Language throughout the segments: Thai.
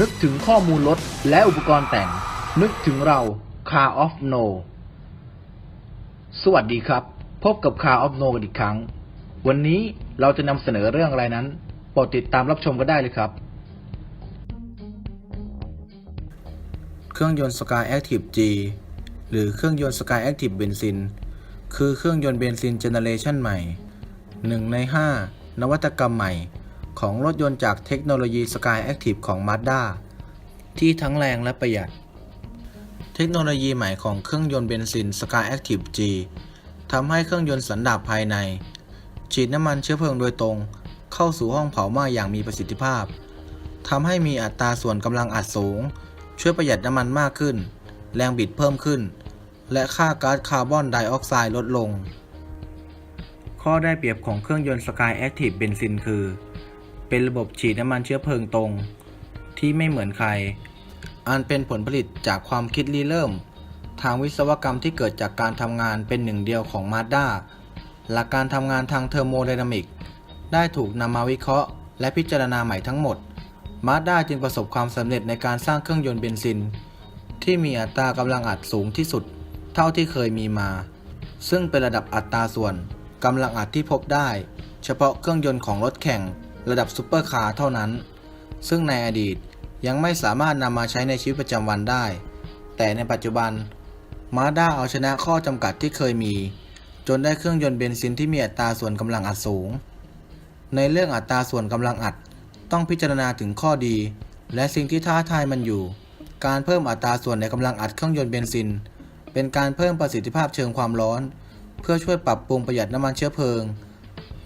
นึกถึงข้อมูลรถและอุปกรณ์แต่ง นึกถึงเรา Car of No สวัสดีครับ พบกับ Car of No กันอีกครั้ง วันนี้เราจะนำเสนอเรื่องอะไรนั้นโปรดติดตามรับชมกันได้เลยครับ เครื่องยนต์ Sky Active G หรือเครื่องยนต์ Sky Active Benzene คือเครื่องยนต์เบนซินเจเนเรชันใหม่ 1 ใน 5 นวัตกรรมใหม่ ของรถยนต์จากเทคโนโลยี Sky Active ของ Mazda ที่ทั้งแรงและประหยัด เทคโนโลยีใหม่ของเครื่องยนต์เบนซิน Sky Active G ทำให้เครื่องยนต์สันดาปภายใน ฉีดน้ำมันเชื้อเพลิงโดยตรง เข้าสู่ห้องเผาไหม้อย่างมีประสิทธิภาพทำให้มีอัตราส่วนกำลังอัดสูง ช่วยประหยัดน้ำมันมากขึ้น แรงบิดเพิ่มขึ้น และค่าก๊าซคาร์บอนไดออกไซด์ลดลง ข้อได้เปรียบของเครื่องยนต์ Sky Active Benzene คือ เป็นระบบฉีดน้ำมันเชื้อเพลิงตรง ที่ไม่เหมือนใคร อันเป็นผลผลิตจากความคิดริเริ่ม ทางวิศวกรรมที่เกิดจากการทำงานเป็นหนึ่งเดียวของ Mazda หลักการทำงานทางเทอร์โมไดนามิก ได้ถูกนำมาวิเคราะห์ และพิจารณาใหม่ทั้งหมด Mazda จึงประสบความสำเร็จในการสร้างเครื่องยนต์เบนซิน ที่มีอัตรากำลังอัดสูงที่สุด เท่าที่เคยมีมา ซึ่งเป็นระดับอัตราส่วนกำลังอัดที่พบได้ เฉพาะเครื่องยนต์ของรถแข่ง ระดับซูเปอร์คาร์เท่านั้น ซึ่งในอดีตยังไม่สามารถนำมาใช้ในชีวิตประจำวันได้ แต่ในปัจจุบันมาด้าเอาชนะข้อจำกัดที่เคยมี จนได้เครื่องยนต์เบนซินที่มีอัตราส่วนกำลังอัดสูง ในเรื่องอัตราส่วนกำลังอัดต้องพิจารณาถึงข้อดี และสิ่งที่ท้าทายมันอยู่ การเพิ่มอัตราส่วนในกำลังอัดเครื่องยนต์เบนซิน เป็นการเพิ่มประสิทธิภาพเชิงความร้อน เพื่อช่วยปรับปรุงประหยัดน้ำมันเชื้อเพลิง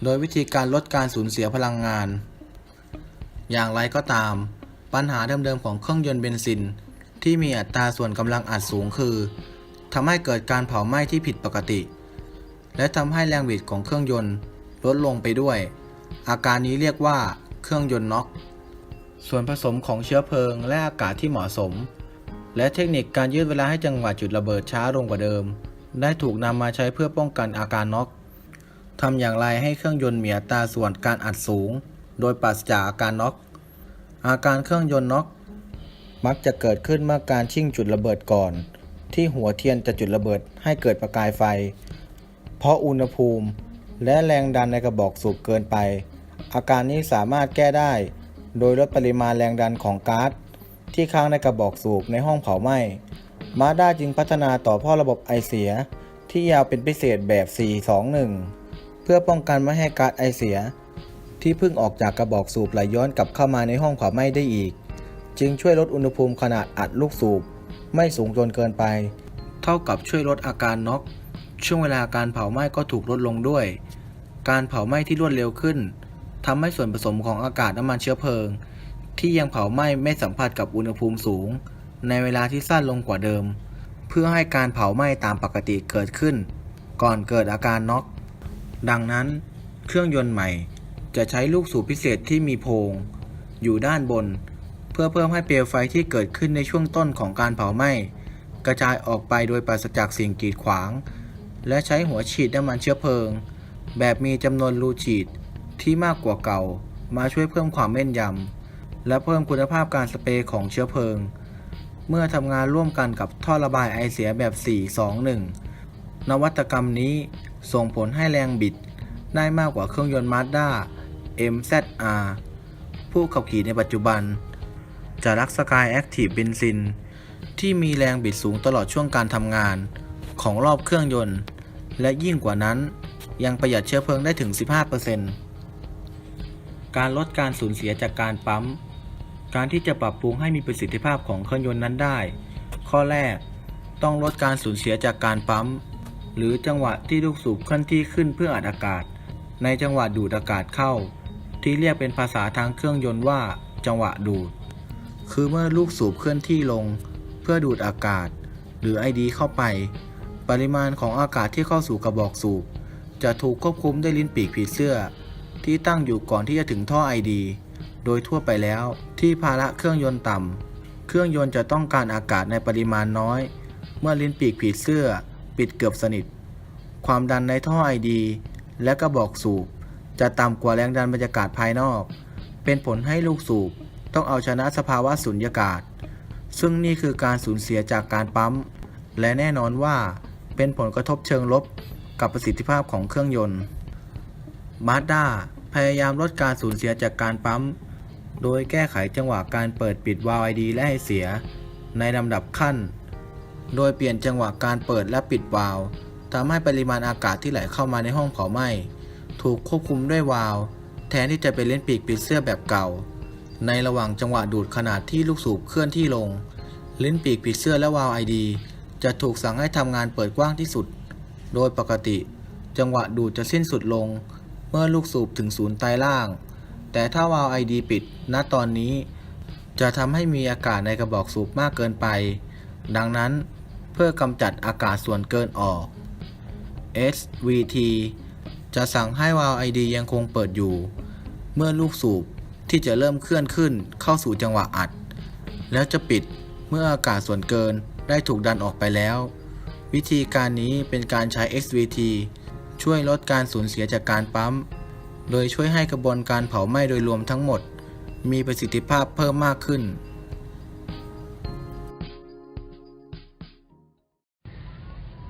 โดยวิธีการลดการสูญเสียพลังงาน อย่างไรก็ตาม ปัญหาเดิมๆของเครื่องยนต์เบนซิน ที่มีอัตราส่วนกำลังอัดสูงคือทำให้เกิดการเผาไหม้ที่ผิดปกติ และทำให้แรงบิดของเครื่องยนต์ลดลงไปด้วย อาการนี้เรียกว่าเครื่องยนต์น็อก ส่วนผสมของเชื้อเพลิงและอากาศที่เหมาะสม และเทคนิคการยืดเวลาให้จังหวะจุดระเบิดช้าลงกว่าเดิม ได้ถูกนำมาใช้เพื่อป้องกันอาการน็อก ทำอย่างไรให้เครื่องยนต์มีอัตราส่วนการอัดสูง โดยปราศจากอาการน็อก อาการเครื่องยนต์น็อก มักจะเกิดขึ้นเมื่อการชิ่งจุดระเบิดก่อน ที่หัวเทียนจะจุดระเบิดให้เกิดประกายไฟ เพราะอุณหภูมิ และแรงดันในกระบอกสูบเกินไป อาการนี้สามารถแก้ได้ โดยลดปริมาณแรงดันของก๊าซที่ค้างในกระบอกสูบในห้องเผาไหม้ มาด้าจึงพัฒนาต่อพ่อระบบไอเสีย ที่ยาวเป็นพิเศษแบบ 421 เพื่อป้องกันไม่ให้ก๊าซไอเสีย ที่เพิ่งออกจากกระบอกสูบไหลย้อนกลับเข้ามาในห้องเผาไหม้ได้อีก จึงช่วยลดอุณหภูมิขนาดอัดลูกสูบ ไม่สูงจนเกินไป เท่ากับช่วยลดอาการน็อกช่วงเวลาการเผาไหม้ก็ถูกลดลงด้วย การเผาไหม้ที่รวดเร็วขึ้นทำให้ส่วนผสมของอากาศน้ำมันเชื้อเพลิง ที่ยังเผาไหม้ไม่สัมผัสกับอุณหภูมิสูง ในเวลาที่สั้นลงกว่าเดิม เพื่อให้การเผาไหม้ตามปกติเกิดขึ้น ก่อนเกิดอาการน็อก ดังนั้น เครื่องยนต์ใหม่จะใช้ลูกสูบพิเศษที่มีโพรงอยู่ด้านบน เพื่อเพิ่มให้เปลวไฟที่เกิดขึ้นในช่วงต้นของการเผาไหม้กระจายออกไปโดยปราศจากสิ่งกีดขวาง และใช้หัวฉีดน้ำมันเชื้อเพลิง แบบมีจำนวนรูฉีดที่มากกว่าเก่า มาช่วยเพิ่มความแม่นยำและเพิ่มคุณภาพการสเปรย์ของเชื้อเพลิง เมื่อทำงานร่วมกันกับท่อระบายไอเสียแบบ 421 นวัตกรรมนี้ ส่งผลให้แรงบิดได้มากกว่าเครื่องยนต์ Mazda MZR ผู้ขับขี่ในปัจจุบัน จะรัก Sky Active Benzene ที่มีแรงบิดสูงตลอดช่วงการทำงานของรอบเครื่องยนต์ และยิ่งกว่านั้นยังประหยัดเชื้อเพลิงได้ถึง 15%การลดการสูญเสียจากการปั๊ม การที่จะปรับปรุงให้มีประสิทธิภาพของเครื่องยนต์นั้นได้ ข้อแรก ต้องลดการสูญเสียจากการปั๊ม หรือจังหวะที่ลูกสูบเคลื่อนที่ขึ้นเพื่ออัดอากาศ ในจังหวะดูดอากาศเข้า ที่เรียกเป็นภาษาทางเครื่องยนต์ว่า จังหวะดูด คือเมื่อลูกสูบเคลื่อนที่ลง เพื่อดูดอากาศ หรือไอดีเข้าไป ปริมาณของอากาศที่เข้าสู่กระบอกสูบ จะถูกควบคุมด้วยลิ้นปีกผีเสื้อ ที่ตั้งอยู่ก่อนที่จะถึงท่อไอดีโดยทั่วไปแล้วที่ภาระเครื่องยนต์ต่ำ เครื่องยนต์จะต้องการอากาศในปริมาณน้อย เมื่อลิ้นปีกผีเสื้อ ปิดเกือบสนิท ความดันในท่อไอดี และกระบอกสูบ จะต่ำกว่าแรงดันบรรยากาศภายนอก เป็นผลให้ลูกสูบต้องเอาชนะสภาวะสุญญากาศ ซึ่งนี่คือการสูญเสียจากการปั๊ม และแน่นอนว่าเป็นผลกระทบเชิงลบกับประสิทธิภาพของเครื่องยนต์มาสด้าพยายามลดการสูญเสียจากการปั๊ม โดยแก้ไขจังหวะการเปิดปิดวาล์วไอดีและให้เสีย ในลำดับขั้น โดยเปลี่ยนจังหวะการเปิดและปิดวาล์วทำให้ปริมาณอากาศที่ไหลเข้ามาในห้องเผาไหม้ถูกควบคุมด้วยวาล์วแทนที่จะเป็นเลนส์ปีกปิดเสื้อแบบเก่า ในระหว่างจังหวะดูดขนาดที่ลูกสูบเคลื่อนที่ลง ลิ้นปีกปิดเสื้อและวาล์วไอดีจะถูกสั่งให้ทำงานเปิดกว้างที่สุด โดยปกติ จังหวะดูดจะสิ้นสุดลง เมื่อลูกสูบถึงศูนย์ไตล่าง แต่ถ้าวาล์วไอดีปิด ณตอนนี้ จะทำให้มีอากาศในกระบอกสูบมากเกินไป ดังนั้น เพื่อกำจัดอากาศส่วนเกินออก SVT จะสั่งให้วาล์วไอดียังคงเปิดอยู่ เมื่อลูกสูบที่จะเริ่มเคลื่อนขึ้นเข้าสู่จังหวะอัด แล้วจะปิดเมื่ออากาศส่วนเกินได้ถูกดันออกไปแล้ว วิธีการนี้เป็นการใช้ SVT ช่วยลดการสูญเสียจากการปั๊ม โดยช่วยให้กระบวนการเผาไหม้โดยรวมทั้งหมด มีประสิทธิภาพเพิ่มมากขึ้น